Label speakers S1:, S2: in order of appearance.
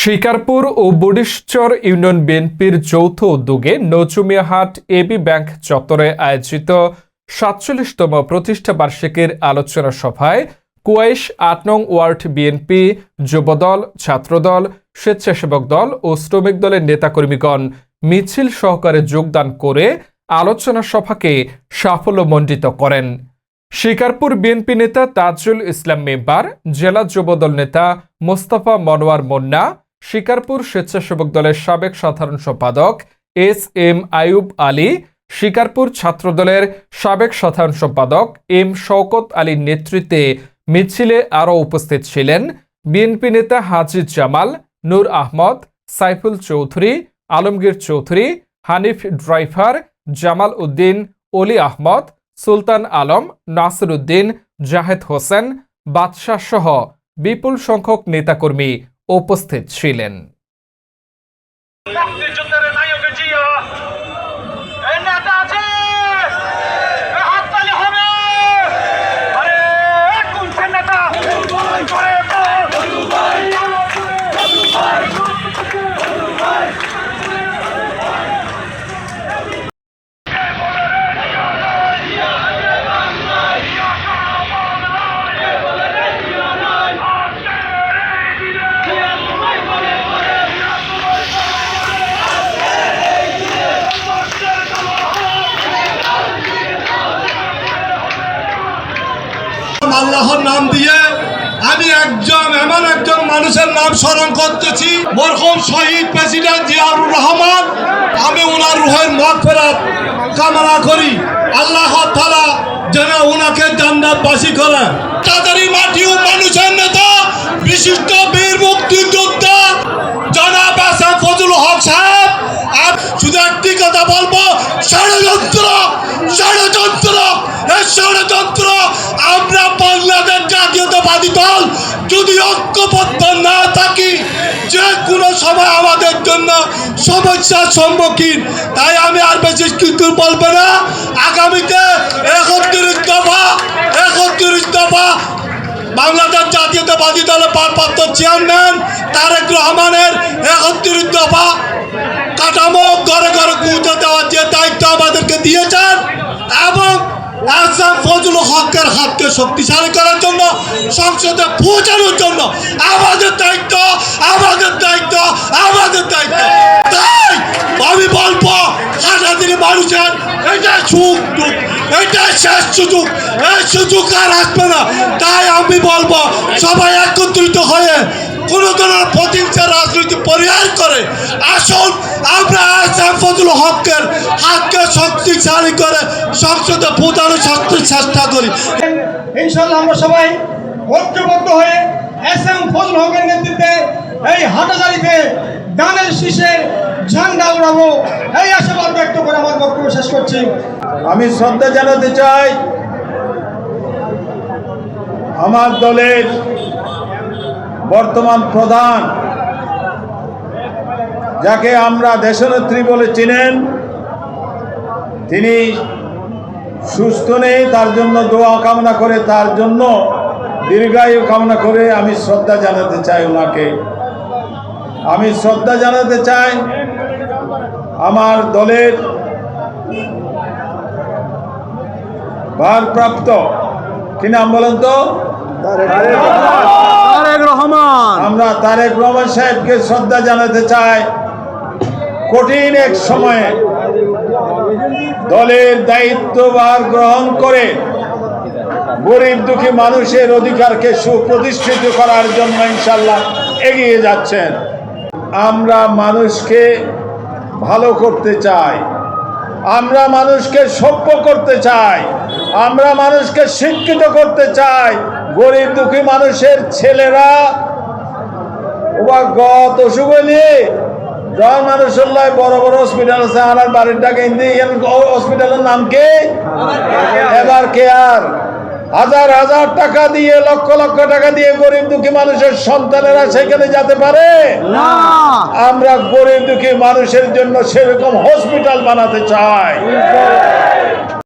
S1: শিকারপুর ও বুডিশচর union বিএনপির যৌথ উদ্যোগে নচুমিয়াহাট এবি ব্যাংক চত্বরে আয়োজিত সাতচল্লিশতম প্রতিষ্ঠা বার্ষিকীর আলোচনা সভায় কুয়াইশ আট নং ওয়ার্ড বিএনপি যুবদল, ছাত্রদল, স্বেচ্ছাসেবক দল ও শ্রমিক দলের নেতাকর্মীগণ মিছিল সহকারে যোগদান করে আলোচনা সভাকে সাফল্যমণ্ডিত করেন। শিকারপুর বিএনপি নেতা তাজুল ইসলাম মেম্বার, জেলা যুবদল নেতা মোস্তফা মনোয়ার মুন্না শিকারপুর স্বেচ্ছাসেবক দলের সাবেক সাধারণ সম্পাদক এস এম আয়ুব আলী, শিকারপুর ছাত্রদলের সাবেক সাধারণ সম্পাদক এম শওকত আলীর নেতৃত্বে মিছিলে আরও উপস্থিত ছিলেন বিএনপি নেতা হাজিদ জামাল, নূর আহমদ, সাইফুল চৌধুরী, আলমগীর চৌধুরী, হানিফ ড্রাইভার, জামাল উদ্দিন, অলি আহমদ, সুলতান আলম, নাসির উদ্দিন, জাহেদ হোসেন, বাদশাহ সহ বিপুল সংখ্যক নেতাকর্মী উপস্থিত ছিলেন।
S2: আল্লাহর নাম দিয়ে আমি একজন, এমন একজন মানুষের নাম স্মরণ করতেছি। মরহুম শহীদ প্রেসিডেন্ট জিয়াউর রহমান, আমি ওনার রুহের মগফেরাত কামনা করি। আল্লাহ তাআলা যেন ওনাকে জান্নাতবাসী করেন তাদেরই মাটি ও মানুষের নেতা, বিশিষ্ট বীর মুক্তিযোদ্ধা। জনাব আসাম ফজল হক সাহেব, আর শুধু একটি কথা বলব, ষড়যন্ত্র ষড়যন্ত্র ষড়যন্ত্র আমরা জাতীয়তাবাদী দল যদি ঐক্যবদ্ধ না থাকি, যে কোনো সময় আমাদের জন্য সমস্যার সম্মুখীন। তাই আমি আর বেশি কিছু বলব না। আগামীতে একত্রিশ দফা একত্রিশ দফা বাংলাদেশ জাতীয়তাবাদী দলের ভারপ্রাপ্ত চেয়ারম্যান তারেক রহমানের একত্রিশ দফা কাঠামো ঘরে ঘরে পৌঁছে দেওয়ার যে দায়িত্ব আসাম ফজল হকের হাতকে শক্তিশালী করার জন্য, সংসদে পৌঁছানোর জন্য আমাদের দায়িত্ব আমাদের দায়িত্ব আমাদের দায়িত্ব। তাই আমি বলব হাজার মানুষের, এটা সুখ দুঃখ, এটা শেষ সুযোগ এই সুযোগ আর আসবে না। তাই আমি বলব, সবাই একত্রিত হয়ে কোন ধরনের প্রতিহিংসা রাজনীতি পরিহার করে আসুন আসাম হকের হাতকে শক্তিশালী করে সংসদে প্রধানের চেষ্টা করি।
S3: ইনশাল্লাহ আমরা সবাই ঐক্যবদ্ধ হয়ে এস এম ফজল হকের নেতৃত্বে এই হাটাজারিতে গানের শীষে ঝান্ডা উড়াবো। এই আশাবাদ ব্যক্ত করে আমার বক্তব্য শেষ করছি।
S4: আমি শ্রদ্ধা জানাতে চাই আমার দলের বর্তমান প্রধান যাকে আমরা দেশনেত্রী বলে চিনেন তিনি সুস্থ নেই তার জন্য দোয়া কামনা করে তার জন্য দীর্ঘায়ু কামনা করে আমি শ্রদ্ধা জানাতে চাই ওনাকে। আমি শ্রদ্ধা জানাতে চাই আমার দলের ভারপ্রাপ্ত কি নাম বলেন তো? আমরা তারেক রহমান সাহেবকে শ্রদ্ধা জানাতে চাই। কঠিন এক সময়ে দলের দায়িত্বভার গ্রহণ করে গরিব দুঃখী মানুষের অধিকারকে সুপ্রতিষ্ঠিত করার জন্য ইনশাল্লাহ এগিয়ে যাচ্ছেন। আমরা মানুষকে ভালো করতে চাই। আমরা মানুষকে সভ্য করতে চাই। আমরা মানুষকে শিক্ষিত করতে চাই। গরিব দুঃখী মানুষের ছেলেরা গত অসুখ হইলে যখন মানুষের বড় বড় হসপিটাল আছে আমার বাড়ির ডাকে হসপিটালের নাম কে? এবার কেয়ার হাজার হাজার টাকা দিয়ে লক্ষ লক্ষ টাকা দিয়ে গরিব দুঃখী মানুষের সন্তানেরা সেখানে যেতে পারে? আমরা গরিব দুঃখী মানুষের জন্য সেরকম হসপিটাল বানাতে চাই।